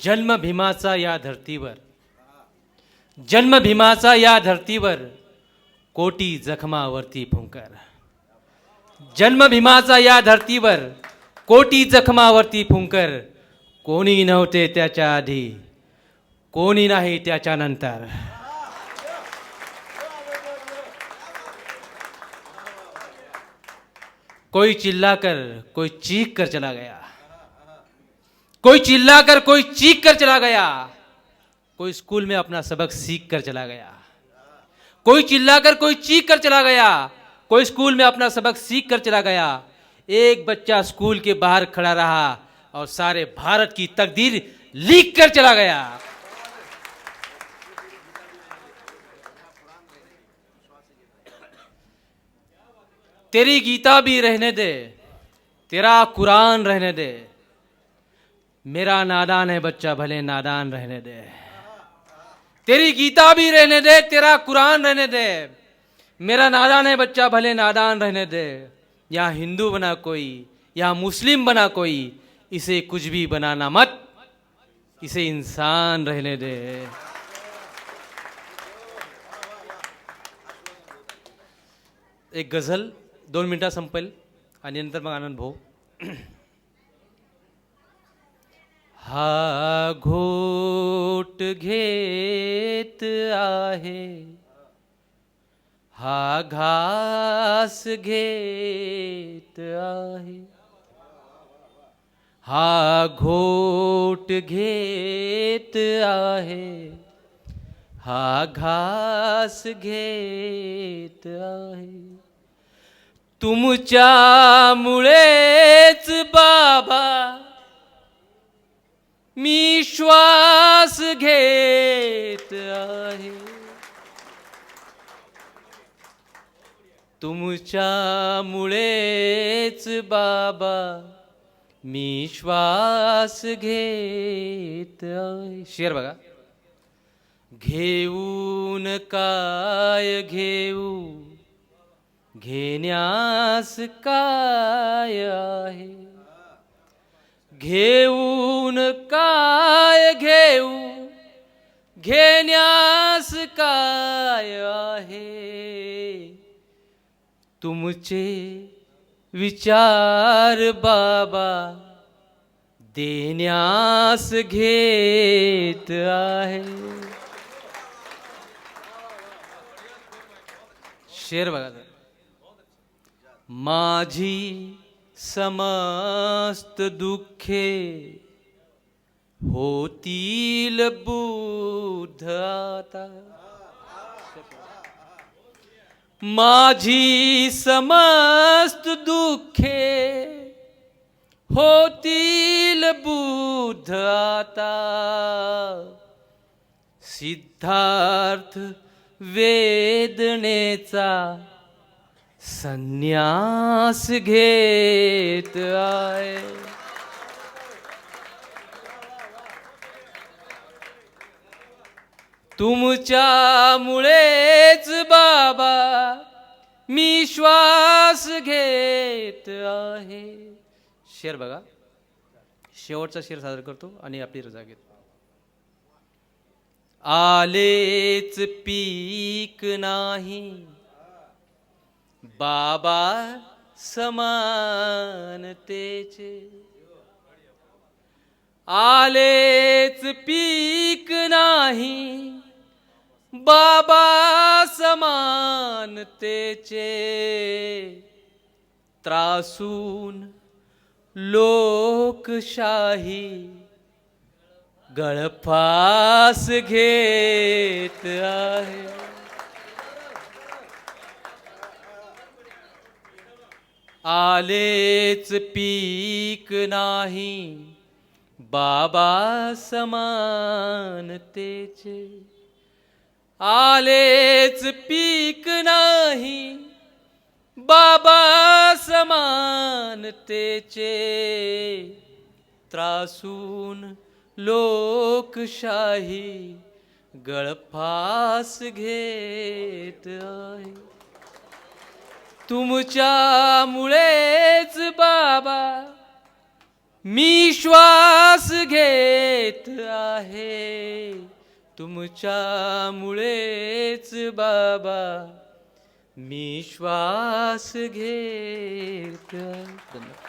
जन्म भीमाचा या धर्तीवर जन्म भीमाचा या धर्तीवर कोटी जखमावरती फुंकर. जन्म भीमाचा या धर्तीवर कोटी जखमावरती फुंकर. कोणी नव्हते त्याच्या आधी कोणी नाही त्याच्यानंतर कोई चिल्लाकर कोई चीख कर चला गया. कोई चिल्लाकर, कोई चीख कर चला गया। कोई स्कूल में अपना सबक सीख कर चला गया। कोई चिल्लाकर, कोई चीख कर चला गया। कोई स्कूल में अपना सबक सीख कर चला गया। एक बच्चा स्कूल के बाहर खड़ा रहा और सारे भारत की तकदीर लिख कर चला गया। तेरी गीता भी रहने दे, तेरा कुरान रहने दे। मेरा नादान है बच्चा, भले नादान रहने दे। तेरी गीता भी रहने दे, तेरा कुरान रहने दे। मेरा नादान है बच्चा, भले नादान रहने दे। या हिंदू बना कोई, या मुस्लिम बना कोई, इसे कुछ भी बनाना मत। इसे इंसान रहने दे। एक गझल दोन मिनिटात संपेल। आणि नंतर मग आनंद भाऊ हा घोट घेत आहे हा घास घेत आहे हा घोट घेत आहे हा घास घेत आहे. तुमच्यामुळेच बाबा मी श्वास घेत आहे. तुमच्यामुळेच बाबा मी श्वास घेत आहे. शेर बघा. घेऊन काय घेऊ? घेण्यास काय आहे? घेऊन काय घेऊ? घेण्यास काय आहे? तुमचे विचार बाबा देण्यास घेत आहे. शेर बघा माझी समस्त दुःखे होतील बुद्ध आता. माझी समस्त दुःखे होतील बुद्ध आता. सिद्धार्थ वेदनेचा संन्यास घेत आहे तुमच्यामुळेच बाबा मी श्वास घेत आहे. शेर बघा. शेवटचा शेर सादर करतो आणि आपली रजा घेतो. आलेच पीक नाही. बाबा समानतेचे आलेच पीक नाही बाबा समानतेचे त्रासून लोकशाही गळफास घेत आहे. आलेच पीक नाही बाबा समानतेचे आलेच पीक नाही बाबा समानतेचे त्रासून लोकशाही गळफास घेत आहे. तुमच्यामुळेच बाबा मी श्वास घेत आहे. तुमच्यामुळेच बाबा मी श्वास घेत धन्यवाद